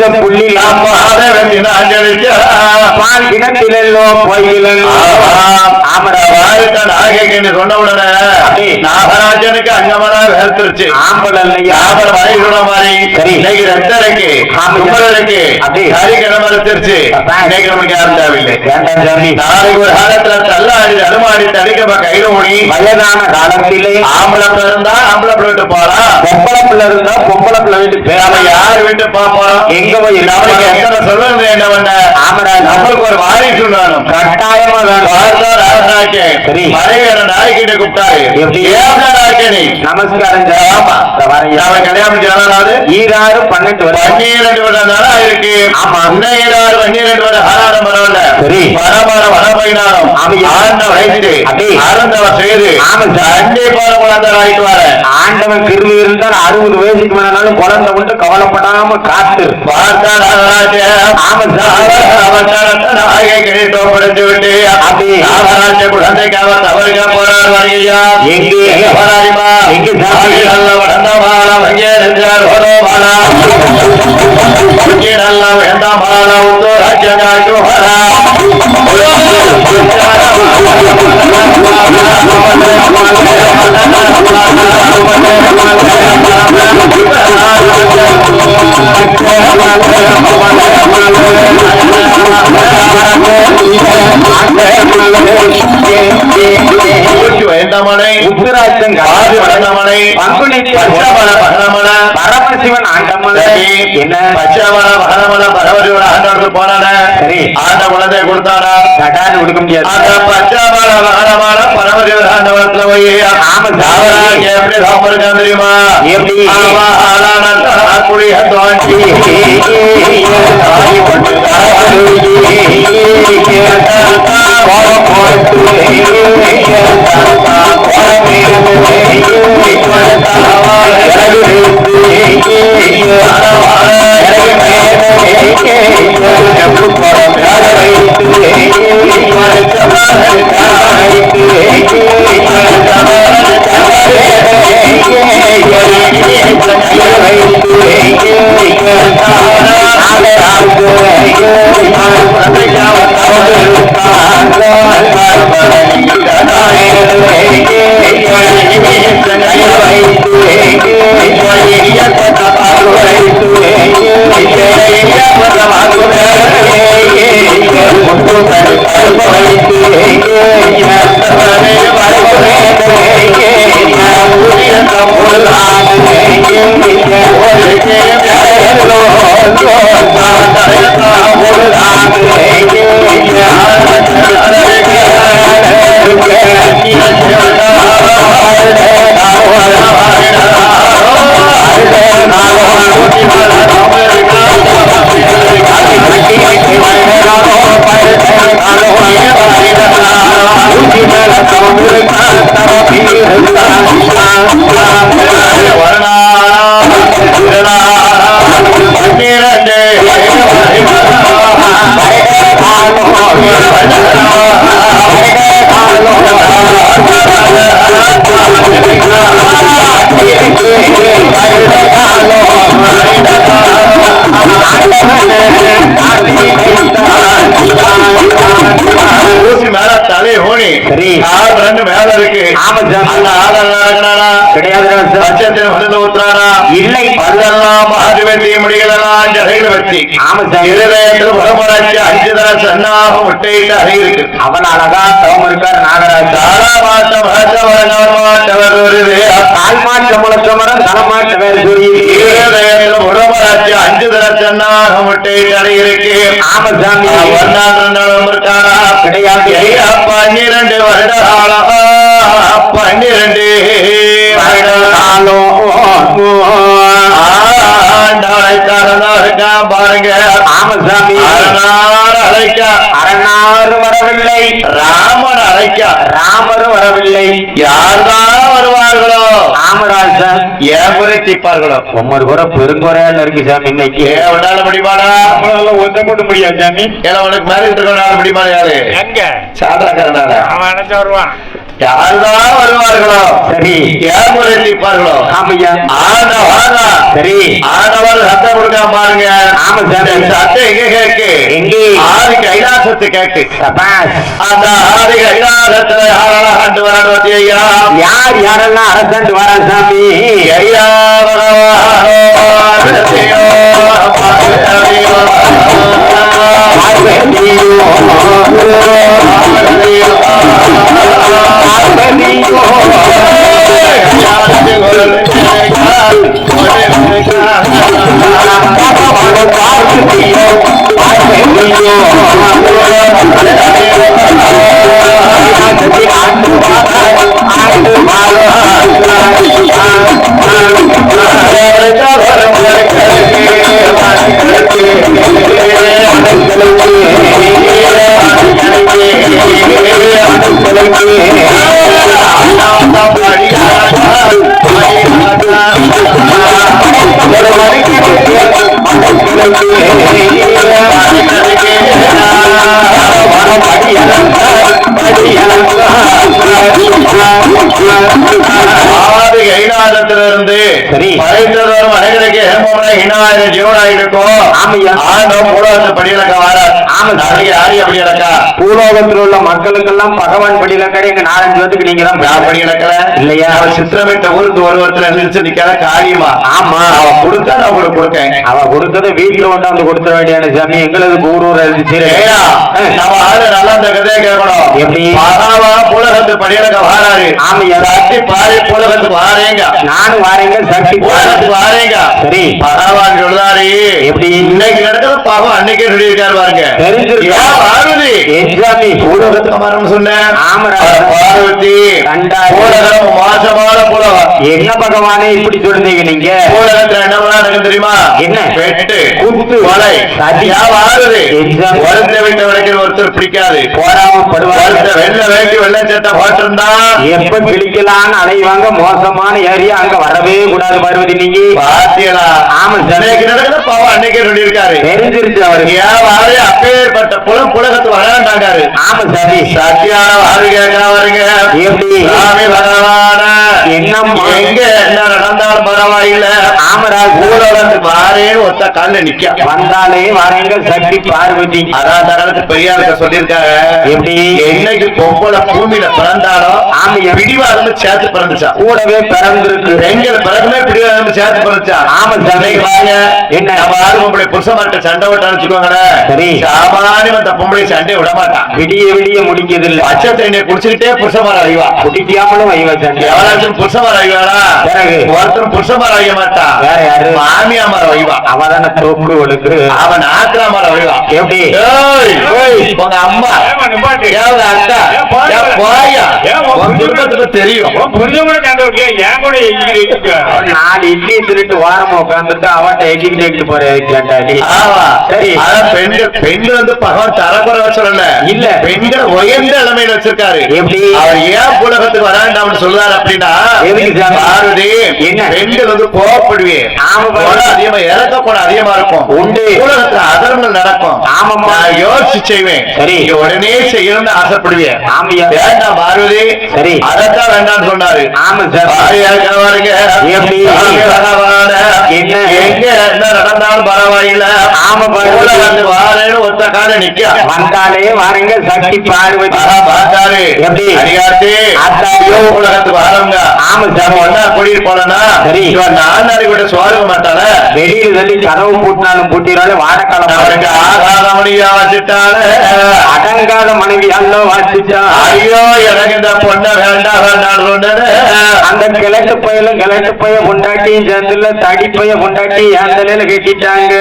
பச்சை புள்ளி நாயகின்னு சொன்ன உடனே நாகராஜனுக்கு அங்கமனா வேர்த்துருச்சு ஆம்பளையா ஆபர் வாய்குண மாதிரி சரி. இன்னைக்கு ரத்தரைக்கு ஆமா. குமரனுக்கு. ஹரிக்கிழமை மறுத்துருச்சு இன்னைக்கு நமக்கு யாரும் தேவையில்லை. நாளைக்கு ஒரு காலத்துல தள்ளாடி அனுமாடி தடிக்கமா கையில ஊனி வயதான காலத்திலே. ஆம்பளை பிள்ளை இருந்தா ஆம்பளை பிள்ளை விட்டு போலாம். பொம்பளை பிள்ளை இருந்தா பொம்பளை பிள்ளை வீட்டு பேர யார் வீட்டு எங்க பண்ண ஆமடா. நம்மளுக்கு ஒரு வாரிசு கட்டாயமா. மறைகிற நாய்கிட்ட கூப்பிட்டாரு. எப்படி? நீ நமஸ்காரம் கல்யாணம் செய்யறாரு ஈராறு பன்னெண்டு வருஷம் பன்னிரண்டு வருடம் தானே இருக்கு ஆமா. இன்னையாறு பன்னிரண்டு வருடம் ஆறாடம் பரவாயில்ல சரி. வனப்பைனாலும் ஆமையா. ஆண்ட வயசு அப்படி. அறந்தவ செய்து. கண்டிப்பான குழந்தை ஆயிட்டு வர ஆண்டவன் கிருமி இருந்தால் அறுபது வயசுக்கு மேலாலும் குழந்தை உண்டு கவலைப்படாம காத்து பார்த்தா நாகராஜ ஆமா சார். அவதாரத்தை நாயகை கிடைத்தோ விட்டு அப்படி. நாகராஜ குழந்தைக்கு அவர் தவறுக போறார் வருகையா எங்கே? போராடிமா எங்கே சாமி? நல்ல வளர்ந்தமானம் அங்கே நின்றார் ஹோரோமானா நல்ல வேண்டாமானம் உத்தோ ராஜ்யகாட்டு ஹரா வேண்டாமனை உத்தராட்சம் ஆதி வளர்ந்தமனை பங்குனி பச்சமன பகரமன பரமசிவன் ஆண்டம்மன் என்ன? பச்சமன பகரமன பரவரியோட ஆண்டவருக்கு போனான. சரி. ஆண்ட குழந்தை கொடுத்தானா? கட்டாது கொடுக்க அந்த முடியாது பச்சமன பகரமான பரவரியோட ஆண்டவரத்துல போய் ஆமா, சாமி. அவராக எப்படி சாப்பிடுறான் தெரியுமா? எப்படி? ஆமா, ஆளான குடிய தோண்டி. ஊசி சரி. ரெண்டு மேல இருக்கு ஆமா. அந்த ஆள் இல்லை பல்லெல்லாம் வெட்டி முடிகளெல்லாம் ஜடைகள் தர சன்னாக முட்டையிட்டு அறை இருக்கு அவன் அழகா தவம் இருக்கார் நாகராஜா. தாரா மாட்டம் மாட்டவர் மாட்டவர் வருது கால் மாற்ற முழக்கமரம் தலமாற்ற வேறு சொல்லி புறமுறைச்சு அஞ்சு தர சன்னாக முட்டையிட்டு அறை இருக்கு ஆமா சாமி. ஒன்னாம் இருக்காரா கிடையாது. பன்னிரண்டு வருட காலம்? பன்னிரண்டு ஆண்டாளை தரதா இருக்கா பாருங்க. ஆமா சாமி. அரணார் அழைக்க. அரணாறு வரவில்லை. ராமன் அழைக்க. ராமரும் வரவில்லை. யார்தான் வருவார்களோ? காமராஜன் ஏன் குறை தீர்ப்பார்களோ ஒவ்வொரு கூட பெருங்குறையால இருக்கு சாமி இன்னைக்கு. ஏன் அவனால முடியுமாடா? நம்மளால ஒத்த போட்டு முடியாது சாமி. ஏன்னா உனக்கு மேல இருக்கவனால முடியுமா யாரு? எங்க? அவன் அடைஞ்சு வருவான். யாருதான் வருவார்களோ? சரி. குறை தீர்ப்பார்களோ ஆமையா? ஆண்டவானா சரி. ஆண்டவர் சத்தம் கொடுக்காம பாருங்க. ஆமா. இந்த சத்தம் எங்க கேக்கு? எங்கே? ஆதி கைலாசத்து கேக்கு. அந்த ஆதி கைலாசத்துல யாரெல்லாம் கண்டு வரணும் ஐயா யார் யாரெல்லாம் அரசாண்டு வரா சாமி? ஐயா பார்வதியோ, பார்வதியோ, பார்வதியோ, ஆதி சரி. படைத்ததோறும் அனைவருக்கு ஹேமோன இனாயிரம் ஜீவனாய் இருக்கும் ஆமையா. ஆண்டவன் மூலவத்து படியிலக்க வர ஆமா. நாளைக்கு ஆடி அப்படி இலக்கா பூலோகத்தில் உள்ள மக்களுக்கெல்லாம் பகவான் படியில கடை எங்க நாலஞ்சு பேத்துக்கு நீங்க தான் நான் படி இலக்கல இல்லையா? அவன் சித்திரமிட்ட ஊருக்கு ஒரு ஒருத்தர் எந்திரிச்சு நிக்காத காரியமா ஆமா. அவன் கொடுத்தா நான் உங்களுக்கு கொடுத்தேன் அவ கொடுத்ததை வீட்டுல கொண்டாந்து கொடுத்த வேண்டியான சாமி எங்களுக்கு எழுதிச்சு நம்ம ஆளு நல்லா இந்த கதையை கேட்கணும் எப்படி? பகாவா புலகத்து படியிலக்க வாராரு ஆமையா. சட்டி பாரி புலகத்து வாரேங்க நானும் வாரேங்க புலகத்து வாரேங்க. சரி. பகவான் சொல்றாரு. எப்படி? இன்னைக்கு நடக்கிற பாவம் அன்னைக்கே சொல்லியிருக்காரு பாருங்க. தெரிஞ்சிருக்கு. ஏன் பார்வதி என் சாமி பூலகத்துக்கு மரம் சொன்னேன் பார்வதி. பூலகம் மோசமான பூலகம். என்ன பகவானே இப்படி சொல்றீங்க நீங்க? பூலகத்துல என்ன நடக்கும் தெரியுமா? என்ன? வெட்டு குத்து. பார்வதி எக்ஸாம். ஒருத்த வீட்டை வரைக்கும் ஒருத்தர் பிடிக்காது. போராம ஒருத்த படுவாங்க வெள்ள வேண்டி வெள்ள சட்டை போட்டிருந்தா எப்ப கிழிக்கலான்னு அலைவாங்க. மோசமான ஏரியா அங்க வரவே கூடாது பார்வதி நீங்க. பாத்தியலா. ஆமா சார். நடக்கிற பாவம் அன்னைக்கே சொல்லியிருக்காரு. தெரிஞ்சிருச்சு அவருக்கு ஏன் வாரு அப்பேற்பட்ட புலம் புலகத்து வராண்டாங்காரு ஆமா சாமி சத்தியான வாரு கேட்க வருங்க. எப்படி? பகவான. என்னம்மா? எங்க என்ன நடந்தாலும் பரவாயில்ல ஆமராஜ் ஊழலந்து வாரேன்னு ஒத்த கால்ல நிக்க வந்தாலே வரேங்க சக்தி பார்வதி அதான் தகவலுக்கு பெரியாருக்க சொல்லியிருக்காங்க எப்படி? என்னைக்கு பொம்பளை பூமியில பிறந்தாலும் ஆமையா. பிடிவாதம் சேர்த்து பிறந்துச்சா கூடவே பிறந்திருக்கு பெண்கள் பிறகுமே பிடிவாதம் சேர்த்து பிறந்துச்சா ஆமா. இன்னைக்கு வாங்க என்ன? ஆறு பொம்பளை சண்டை விட்டான்னு வச்சுக்கோங்களேன் சரி. சாமானியம் அந்த பொம்பளை சண்டை விட மாட்டான் விடிய விடிய முடிக்கிறது இல்ல பச்சை தண்ணியை குடிச்சுக்கிட்டே புருஷமார அறிவா குடிக்காமலும் வைவ சண்டை எவனாச்சும் புருஷமார பிறகு? ஒருத்தரும் புருஷமார அறிய மாட்டான் வேற யாரு? மாமியாமர வைவா. அவதான தோக்கு ஒழுக்கு அவன் ஆத்திராமர வைவா. எப்படி? உங்க அம்மா? ஏன் அக்கா ஏன் போய். உன் குடும்பத்துக்கு தெரியும். நாலு இட்லி திருட்டு வாரம் உட்காந்துட்டு அவட்ட எட்டி தேக்கிட்டு போறேன் சரி. பெண்கள் பெண்கள் வந்து பகவான் தரக்குறை சொல்லல. இல்ல. பெண்கள் உயர்ந்த நிலைமையில வச்சிருக்காரு. எப்படி? அவர் ஏன் புலகத்துக்கு வராண்டாம்னு சொல்றாரு அப்படின்னா அதிகமா இறக்க குணம் அதிகமா இருக்கும். உண்டு. உலகத்துல நடக்கும் ஆமாம்மா. நான் யோசிச்சு செய்வேன் சரி. உடனே செய்யணும்னு ஆசைப்படுவேன் ஆமையா. வேண்டாம் பார்வதி சரி. அதைத்தான் வேண்டாம்னு சொன்னாரு ஆமா சார் பாருங்க என்ன? எங்க என்ன நடந்தாலும் பரவாயில்ல ஆமா. உலகத்து வாரேன்னு ஒத்த கால நிக்க வந்தாலே வரேங்க சக்தி பார்வதி பார்த்தாரு எப்படி? அடியாத்தி அத்தாடியோ. உலகத்து வாரங்க ஆமா சார். ஒன்னா கூட்டிட்டு போனா சரி. நாலு விட சுவாருக மாட்டான வெளியில தள்ளி கதவு பூட்டினாலும் பூட்டினாலும் வாடக்காலம் அவனுக்கு ஆகாத மணியா வச்சுட்டான அடங்காத மனைவி அல்ல வாசிச்சா ஐயோ எனக்கு இந்த பொண்ண வேண்டாம் வேண்டாம் சொன்னது. அந்த கிழட்டு பையலும் கிழட்டு பைய பொண்டாட்டியும் சேர்ந்துல தடி பைய பொண்டாட்டி என் தலையில கட்டிட்டாங்க.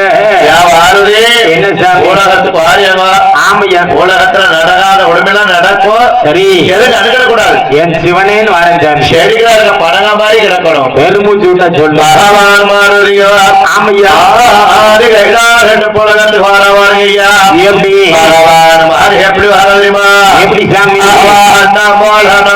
என்ன சாமி? உலகத்துக்கு வாரியமா ஆமையா? உலகத்துல நடக்காத உடம்பெல்லாம் நடக்கும் சரி. எது நடக்க கூடாது என் சிவனேன்னு வரேன் சாமி. செடிகளா இருக்க படங்கா மாதிரி கிடக்கணும். பெருமூச்சு விட்டா சொல்லு ஆமையா? ரெண்டு புலகத்து வரவாங்கய்யா எப்படி வரவாரம் அது எப்படி வர தெரியுமா எப்படி சாமி மோகனா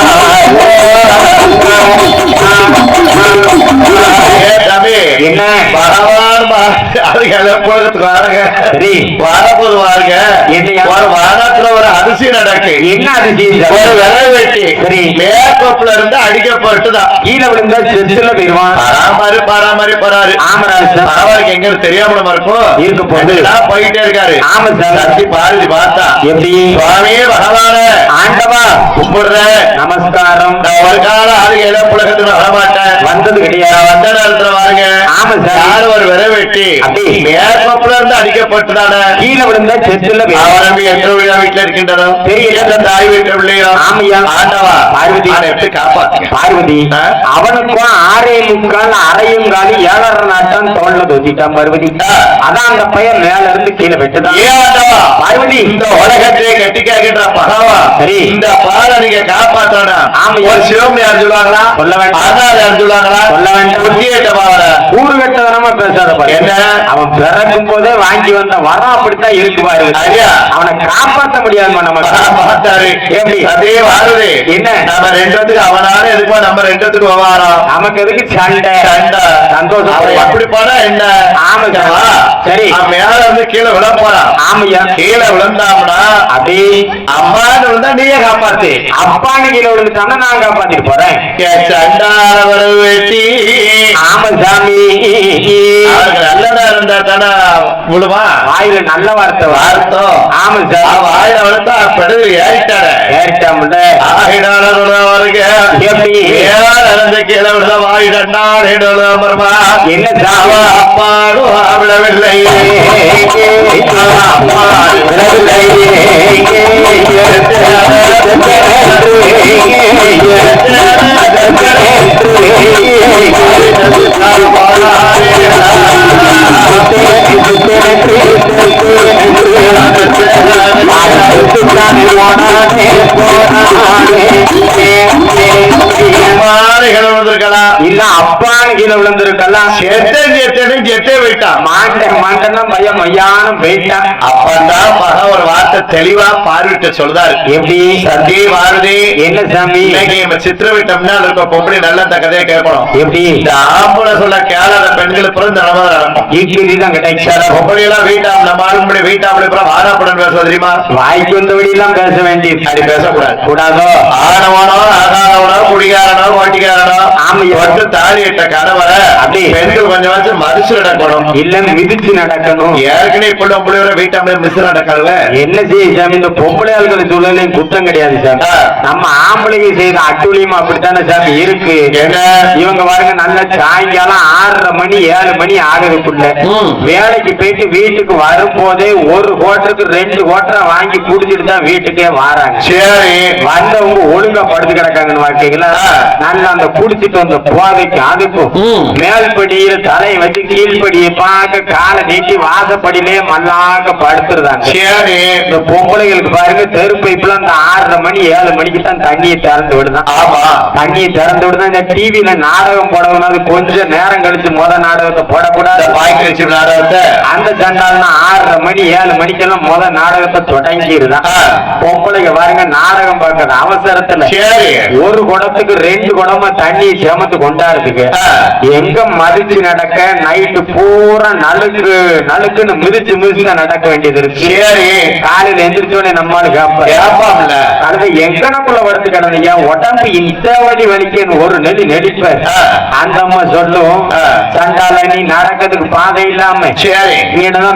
அது எழப்போறதுக்கு வாருங்க சரி. வரப்போது வாருங்க? ஒரு வாரத்துல ஒரு நடக்கு. என்ன அதிசயம் ஒரு விலை வெட்டி. மேக்கப்ல இருந்து அடிக்கப்பட்டுதான் கீழே விழுந்தா செத்துல போயிருவான் பராமரி பராமரி போறாரு. சார். அவருக்கு எங்க தெரியாம இருக்கும் இருக்க. எல்லாம் போயிட்டே இருக்காரு. ஆமா சார். சக்தி பாரதி பார்த்தா. எப்படி? சுவாமியே பகவான. ஆண்டவா. கும்பிடுறேன் நமஸ்காரம். நான் ஒரு காலம் ஆளுக இளப்புலகத்துல வரமாட்டேன் வந்தது கிடையாது. வந்த நேரத்துல பாருங்க. ஆமா சார். யாரு ஒரு விரை வெட்டி. அப்படி. மேற்பப்புல இருந்து அடிக்கப்பட்டுதானே கீழே விழுந்தா செத்துல அவரம்பி விழா வீட்டுல இருக்கின்றதோ தெரியல. எந்த தாய் வீட்டு பிள்ளையோ ஆமையா. ஆண்டவா பார்வதி. அவனுக்கும் ஆறே முக்கால் அரையும் காலி ஏழரை நாட்டம் தோல்ல தொத்திட்டான் பார்வதி. அதான் அந்த பையன் மேல இருந்து கீழே வெட்டுதான் பார்வதி இந்த உலகத்தை கட்டி கேட்கின்ற பகவா சரி. இந்த பாலை நீங்க காப்பாற்றணும் ஆமையா. ஒரு சிவம் யார் சொல்லுவாங்களா சொல்ல வேண்டாம். ஆதார் யார் சொல்லுவாங்களா சொல்ல வேண்டாம். புத்தியிட்ட பாவல ஊரு கட்டதனமா பேசாத பாரு என்ன? அவன் பிறக்கும் போதே வாங்கி வந்த வரம் அப்படித்தான் இருக்கு பாரு. அவனை காப்பாத்த முடியாதுமா நம்ம பார்த்தாரு எப்படி? அதே வாருது என்ன? நம்ம ரெண்டுத்துக்கு அவனால எதுக்குமா நம்ம ரெண்டுத்துக்கு விவகாரம்? நமக்கு எதுக்கு சண்டை? சண்டை. சந்தோஷம். அவன் எப்படி போனா என்ன? ஆமா சார். மேல இருந்து கீழே விழ போறான் ஆமையா கீழே விழுந்தாம்னா அப்படி. அம்மான்னு விழுந்தா நீயே காப்பாத்து. அப்பான்னு கீழே விழுந்துட்டான்னா நான் காப்பாத்திட்டு போறேன். சண்டாரவர வெட்டி ஆமா சாமி. அவருக்கு நல்லதா இருந்தா தானே? விழுமா வாயில நல்ல வார்த்தை வா. வார்த்தம். ஆமா சார் வாயில விழுந்தா படுது ஏறிட்டாரு ஏறிட்டாமுல்ல ஆகிடாளருங்க எப்படி? ஏழந்த கீழே விழுந்த வாயிடண்டாள் மருமா என்ன சாவா அப்பாடும் விழவில்லை. இல்ல அப்பான்னு கீழே விழுந்திருக்கலாம் செத்தை செத்தனு செத்தே விட்டான் மாண்டன் மாண்டன்னா பையன் மையானம் போயிட்டான் அப்பதான் மக ஒரு வார்த்தை தெளிவா பார்வையிட்ட சொல்றாரு. எப்படி? சந்தி மாருதி. என்ன சாமி? நம்ம சித்திர விட்டோம்னா இருக்க பொம்பளை நல்ல கதையை கேட்கணும். எப்படி? இந்த ஆம்பளை சொல்ல கேளாத பெண்கள் தான் கிடைச்சாரா பொம்பளை எல்லாம் வீட்டாம் நம்ம ஆளும்படி வீட்டாம்பளை அப்புறம் ஆனாப்படன் பேச தெரியுமா? வாய்க்கு எல்லாம் பேச வேண்டியது அப்படி பேசக்கூடாது கூடாதோ ஆனவனோ ஆகாதவனோ குடிகாரனோ ஓட்டிக்காரனோ ஆமையா. ஒட்டு தாலி இட்ட கணவரை அப்படி. பெண்கள் கொஞ்சம் வச்சு மதிச்சு நடக்கணும் இல்ல மிதிச்சு நடக்கணும் ஏற்கனவே புள்ள புள்ளையோட வீட்டாம்பளை மிஸ் நடக்கல என்ன செய்ய சாமி இந்த பொம்பளை ஆளுகளை சூழலையும் குத்தம் கிடையாது சாமி. நம்ம ஆம்பளைங்க செய்த அட்டுழியம் அப்படித்தானே சாமி இருக்கு இவங்க பாருங்க நல்ல சாயங்காலம் ஆறரை மணி ஏழு மணி ஆகுதுக்குள்ள ம். வேலைக்கு போயிட்டு வீட்டுக்கு வரும்போதே ஒரு கோட்டருக்கு ரெண்டு கோட்டரை வாங்கி குடிச்சிட்டு தான் வீட்டுக்கே வராங்க. சரி. வந்தவங்க ஒழுங்கா படுத்து கிடக்காங்கன்னு ஆ. நல்லா அந்த குடிச்சிட்டு வந்த போதைக்கு அதுக்கும். மேல்படியில தலையை வச்சு கீழ்படியை பார்க்க காலை நீட்டி வாசப்படியிலே மல்லாக்க படுத்துருதாங்க. சரி. இந்த பொம்பளைகளுக்கு பாருங்க தெரு பைப்புல அந்த ஆறரை மணி ஏழு மணிக்கு தான் தண்ணியை திறந்து விடுதான். ஆமா. தண்ணியை திறந்து விடுதான் இந்த டிவில நாடகம் போடணும் அது கொஞ்சம் நேரம் கழிச்சு முத நாடகத்தை போடக்கூடாது. பாய்க்கு வச்சு நாடகத்தை. அந்த சண்டால்னா ஆறரை மணி ஏழு மணிக்கெல்லாம் முத நாடகத்தை தொடங்கிடுதான். பொம்பளைங்க பாருங்க நாடகம் பார்க்கற அவசரத்துல. சரி. ஒரு குடத்துக்கு ரெண்டு குடமா தண்ணி சேமத்து கொண்டாடுதுக்கு ஆ. எங்க மதிச்சு நடக்க? நைட்டு பூரா நலுக்கு நலுக்குன்னு மிதிச்சு மிதிச்சு நடக்க வேண்டியது இருக்கு. சரி. காலையில எந்திரிச்சோடனே நம்மால கேப்ப கேப்பாம்ல அடுத்து எங்கனக்குள்ள வருது கிடந்தையா உடம்பு இந்த வழி வலிக்குன்னு ஒரு நெடி நெடிப்ப ஆ. அந்த அம்மா சொல்லும். சண்டால நீ நடக்கிறதுக்கு பாதை இல்லாம சரி.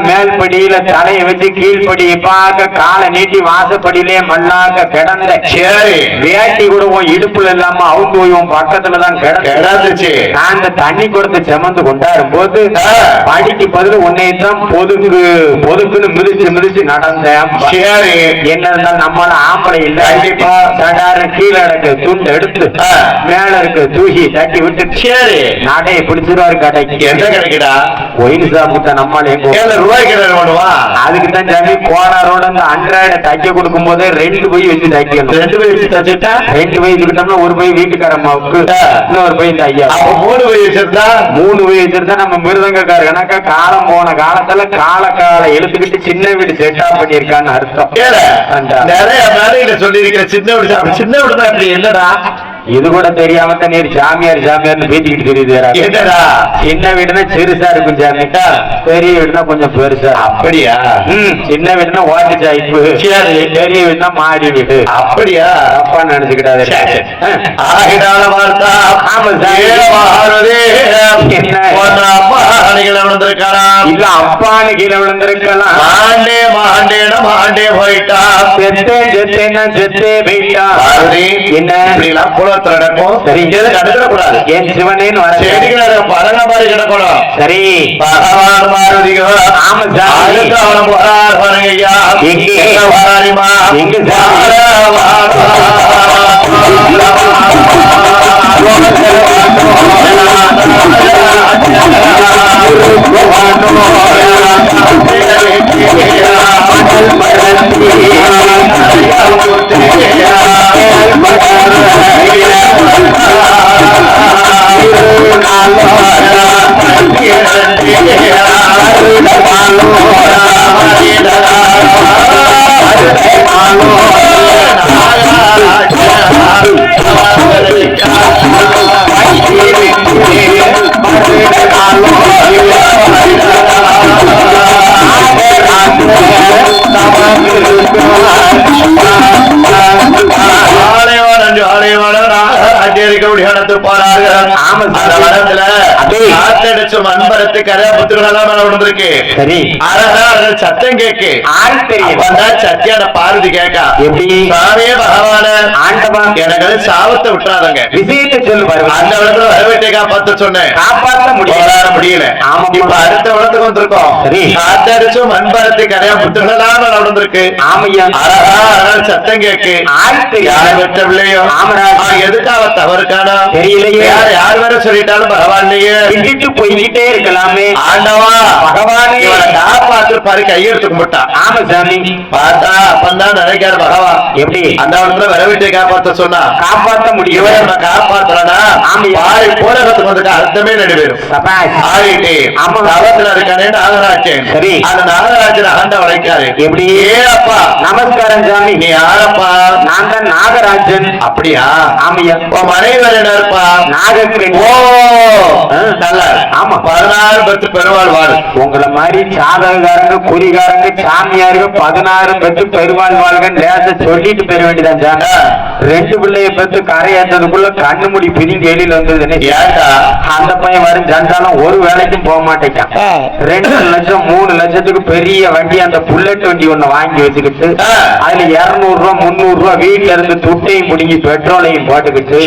மேல்படியில தலையை வச்சு கீழ்படியை பார்க்க காலை நீட்டி வாசப்படியிலே மல்லாக்க கிடந்த சரி வேட்டி கூட உன் இடுப்புல இல்லாம அவுத்து போயும் பக்கத்துலதான் கிடக்கு கிடந்துச்சு. அந்த தண்ணி கொடுத்து செமந்து கொண்டாடும் போது. படிக்கு பதில் உன்னைத்தான் பொதுக்கு பொதுக்குன்னு மிதிச்சு மிதிச்சு நடந்தேன் சரி என்ன இருந்தாலும் நம்மள ஆம்பளை இல்ல கண்டிப்பா. கீழே இருக்க துண்டு எடுத்து. மேல இருக்க தூக்கி தட்டி விட்டு சரி நடையை பிடிச்சிருவாரு கடைக்கு எந்த கிடைக்குடா ஒயின் சாப்பிட்ட நம்மள ரூபாய் கிடையாது அதுக்கு தான் சாமி கோனாரோட அந்த அன்றாட தைக்க கொடுக்கும் போதே ரெண்டு பை வச்சு தைக்கணும் ரெண்டு பேர் வச்சு தச்சுட்டா? ரெண்டு பை வச்சுக்கிட்டோம்னா ஒரு பை வீட்டுக்காரம்மாவுக்கு ஆ. இன்னொரு பை இந்த ஐயா அப்ப மூணு பேர் வச்சிருந்தா? மூணு பை வச்சிருந்தா நம்ம மிருதங்கக்கார கணக்கா காலம் போன காலத்துல கால கால எழுத்துக்கிட்டு சின்ன வீடு செட்டா பண்ணியிருக்கான்னு அர்த்தம். நிறைய மேடையில சொல்லி இருக்கிற சின்ன வீடு. சின்ன வீடு தான் என்னடா? இது கூட தெரியாம தான் நீர் சாமியார் சாமியார்னு பேசிக்கிட்டு தெரியுது சின்ன வீடுனா சிறுசா இருக்கும் சாமி பெரிய வீடுனா கொஞ்சம் பெருசா அப்படியா? சின்ன வீடுனா ஓட்டு சாய்ப்பு. பெரிய வீடுனா மாடி வீடு. அப்படியா? அணிகளை வந்திருக்கலாம் இல்ல அப்பான்னு கீழே விழுந்திருக்கலாம். மாண்டே மாண்டேன மாண்டே போயிட்டா செத்தே செத்தேன்னா செத்தே போயிட்டா என்ன? குளத்துல நடக்கும் சரி. இங்க அடுத்துடக்கூடாது என் சிவனேன்னு வர செடிகளை பழங்க மாதிரி கிடக்கணும் சரி பகவான் மாருதிகோ ஆமா சாமி. அதுக்கு அவன் போறார் பாருங்க ஐயா எங்கே? எங்க வாராரிமா எங்க சாமி? அதே. காத்தடிச்சு மண்பரத்து கரையா புத்திரலாம் விழுந்திருக்கு. சரி. அரசர்கள் சத்தம் கேக்கு ஆள் தெரியும் சத்தியான பார்வதி கேக்கா எப்படி? சாமியே பகவான. ஆண்டவா. எனக்கு சாபத்தை விட்டுறாதங்க. விஷயத்தை சொல்லு அந்த இடத்துல வரவேட்டை காப்பாத்த சொன்னேன். காப்பாற்ற முடியல. முடியல. இப்ப அடுத்த இடத்துக்கு வந்திருக்கோம். காத்தடிச்சு மண்பரத்து கரையா புத்திரலாம் நடந்திருக்கு ஆமையா. அரசா அரசர் சத்தம் கேக்கு ஆள் யாரை பெற்ற பிள்ளையோ எதுக்காக தவறுக்கானா? தெரியலையே. யார் யார் வேற சொல்லிட்டாலும் பரவாயில்லையே. போய்கிட்டே இருக்கலாமே. ஆண்டவா பகவானே. இவனை காப்பாத்து பாரு கையெடுத்து கும்பிட்டான் ஆமா சாமி. பார்த்தா அப்பந்தான் நினைக்காரு பகவான். எப்படி? அந்த இடத்துல வரவிட்டை காப்பாத்த சொன்னா. காப்பாற்ற முடியும் இவன் நம்ம காப்பாத்துறனா? ஆமையா. பாரி போலகத்துக்கு வந்துட்டு அர்த்தமே நடுவேறும். ஆகிட்டு ஆமா. தவத்துல இருக்கானே நாகராஜன். சரி. அந்த நாகராஜன் ஆண்ட உழைக்காரு எப்படி? ஏ அப்பா நமஸ்காரம் சாமி. நீ யாரப்பா? நான் தான் நாகராஜன். அப்படியா? ஆமையா. உன் மனைவர் என்ன இருப்பா? நாகப்பெண் ஓ. நல்லா. ஆமா. பதினாறு பத்து பெருமாள் வாழ் உங்களை மாதிரி சாதகக்காரங்க குறிகாரங்க சாமியாருங்க பதினாறு பெற்று பெருமாள் வாழ்க லேச சொல்லிட்டு பெற வேண்டியதான் சார். ரெண்டு பிள்ளைய பெற்று கரையாற்றதுக்குள்ள கண்ணு முடி பிரிஞ்சு வெளியில வந்ததுன்னு அந்த பையன் வரும் சண்டாலும் ஒரு வேலைக்கும் போக மாட்டேங்கான். ரெண்டு லட்சம் மூணு லட்சத்துக்கு பெரிய வண்டி அந்த புல்லட் வண்டி ஒண்ணு வாங்கி வச்சுக்கிட்டு. அதுல இருநூறு ரூபா முந்நூறு ரூபா வீட்டுல இருந்து துட்டையும் பிடிங்கி பெட்ரோலையும் போட்டுக்கிட்டு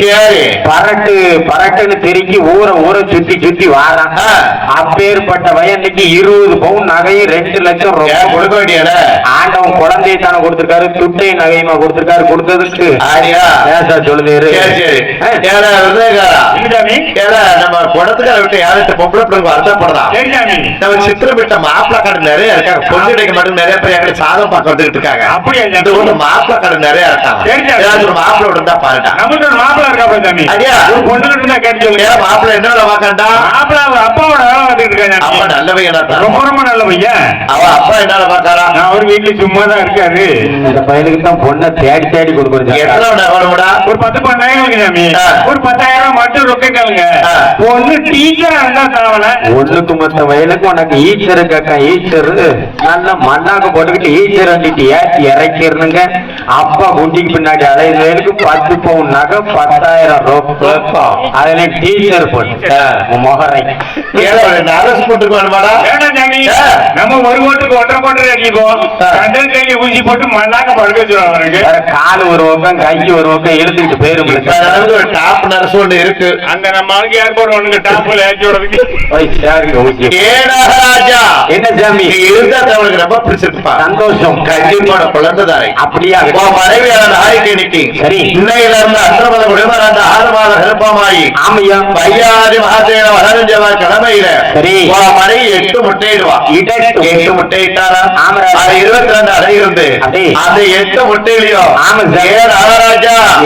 பரட்டு பரட்டுன்னு திருக்கி ஊரை ஊரை சுத்தி சுத்தி வாரான். அப்பேற்பட்ட வயனுக்கு இருபது பவுன் நகையும் ரெண்டு லட்சம் ரூபாய் கொடுக்க வேண்டியன ஆண்டவன் குழந்தையை தானே கொடுத்திருக்காரு துட்டையும் நகையுமா கொடுத்திருக்காரு கொடுத்ததுக்கு. சொல்லுது நம்ம குடத்துக்கார விட்டு யார்கிட்ட பொம்பளை பிள்ளைங்க சாமி. நம்ம சித்திரமிட்ட மாப்பிள கடை நிறைய இருக்காங்க. பொண்ணு கிடைக்க மட்டும் நிறைய பேர் எங்க சாதம் பார்க்க வந்துட்டு இருக்காங்க. அப்படியா? இந்த ஊர்ல மாப்பிள கடை நிறைய இருக்காங்க. ஏதாவது ஒரு மாப்பிள இருந்தா பாருடா. நமக்கு ஒரு மாப்பிள்ள ஐயா. ஒரு பொண்ணு இருந்தா கேட்டு சொல்லுங்க. ஏன் மாப்பிள என்ன வேலை பார்க்கண்டா மாப்பிள்ள அப்பாவோட வேலை வந்துட்டு இருக்காங்க. அப்ப நல்ல பையனா தான். ரொம்ப அவ அப்பா என்ன வேலை பார்க்கறா நான் ஒரு வீட்டுல சும்மா தான் இருக்காரு. இந்த பையனுக்கு தான் பொண்ணை தேடி தேடி கொடுக்குறது வேணும்டா ஒரு பத்து பன்னெண்டாயிரம் இருக்கு சாமி. ஒரு பத்தாயிரம் மட்டும் ரொக்க கேளுங்க. ஆ. பொண்ணு டீச்சரா இருந்தா தேவல ஒண்ணுக்கு மொத்த வயலுக்கு உனக்கு ஈச்சர் கேட்க ஈச்சர் நல்ல மண்ணாக்க போட்டுக்கிட்டு ஈச்சர் வந்துட்டு ஏற்றி இறக்கிருந்துங்க அப்பா குண்டிக்கு பின்னாடி அலையுது வயலுக்கு பத்து பவுன் நகை பத்தாயிரம் ரூபாய் அதுல டீச்சர் போட்டு. உன் ஏன் அரசு போட்டுக்கு வேணுமாடா. நம்ம ஒரு ஓட்டுக்கு ஒன்றரை கோட்டை அடிப்போம். கண்டல் கையில ஊசி போட்டு மண்ணாக்க படுக்க வச்சிருவாங்க கால் ஒரு பக்கம் கை கைக்கு ஒரு பக்கம் போயிருங்களுக்கு அளவுக்கு ஒரு டாப் நர்ஸ் ஒண்ணு இருக்கு. அந்த நம்ம ஆளுக்கு ஏர்போர்ட் ஒண்ணுங்க டாப்ல ஏற்றி விடுறதுக்கு. ஏனாகராஜா என்ன சாமி இருந்தா அவனுக்கு ரொம்ப பிடிச்சிருப்பா. சந்தோஷம். கண்டிப்போட குழந்தைதாய் அப்படியா? மனைவியான நாய்க்கு சரி. இன்னையில இருந்து அன்றமத குடிமர் அந்த ஆறு மாத கருப்பமாயி ஆமையா? பையாதி மகாதேவ வளரஞ்சவா கிழமையில சரி. மனைவி எட்டு முட்டையிடுவா. எட்டு முட்டையிட்டாரா. அது இருபத்தி ரெண்டு அடை இருந்து. அந்த எட்டு முட்டையிலையும்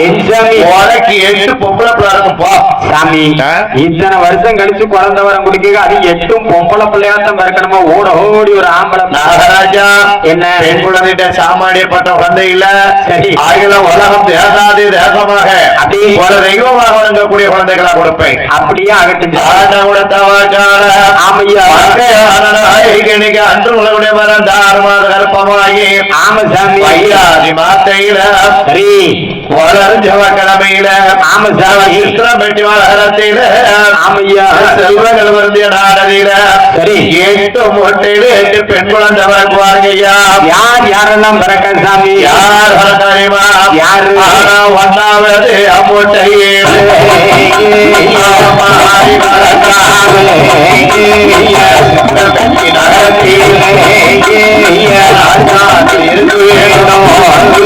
என் சாமி. உனக்கு எட்டு பொம்பளை பிள்ளை இருக்கும் போ சாமி ஆ? இத்தனை வருஷம் கழிச்சு குழந்தை வரம் குடிக்க அது எட்டும் பொம்பளை பிள்ளையாட்டம் பிறக்கணுமா ஓட ஓடி ஒரு ஆம்பளை. நாகராஜா என்ன? பெண் குழந்தைகிட்ட சாமானியப்பட்ட குழந்தை இல்ல சரி. ஆகில உலகம் தேசாதி தேசமாக அப்படி. ஒரு தெய்வமாக வழங்கக்கூடிய குழந்தைகளா கொடுப்பேன் அப்படியே ஆகட்டும் ஆமையா. மங்கையான நாயகினிக்கு அன்று உலகுடைய மரம் ஆறு மாத கற்பமாகி ஆமா சாமி வையாதி மாத்தையில சரி ஆமா சாமி சித்திரம்பட்டி வளரத்தில ஆமையா செல்வங்கள் வருந்திய நாடதில சரி. எட்டு மொட்டையில எட்டு பெண் குழந்தை பிறக்குவாருங்க ஐயா யார் யாரெல்லாம் பிறக்க சாமி யார் வளர்த்தாரிமா யாரு? ஆனா ஒன்னாவது அம்மொட்டையே மாறி வளர்த்தாரே. கட்டி நடத்தி ராஜாதி இருந்து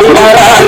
கலகரந்து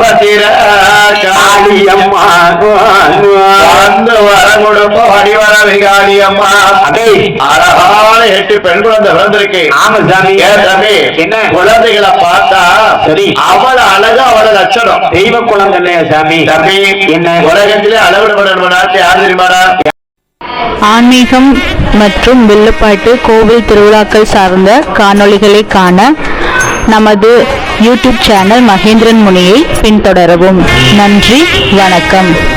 பத்திர காளியம்மா வந்து வரம் கொடுப்ப வடிவர விகாரியம்மா அடே. அழகான எட்டு பெண் குழந்தை பிறந்திருக்கு. ஆமா சாமி. ஏன் தம்பி என்ன? குழந்தைகளை பார்த்தா சரி. அவள அழகா அவள லட்சணம். தெய்வ குழந்தை சாமி? தம்பி என்ன? உலகத்திலே அளவிடப்படும் நாட்டு யார் தெரியுமாடா ஆன்மீகம் மற்றும் வில்லுப்பாட்டு கோவில் திருவிழாக்கள் சார்ந்த காணொளிகளை காண நமது யூடியூப் சேனல் மகேந்திரன் முனியை பின்தொடரவும். நன்றி வணக்கம்.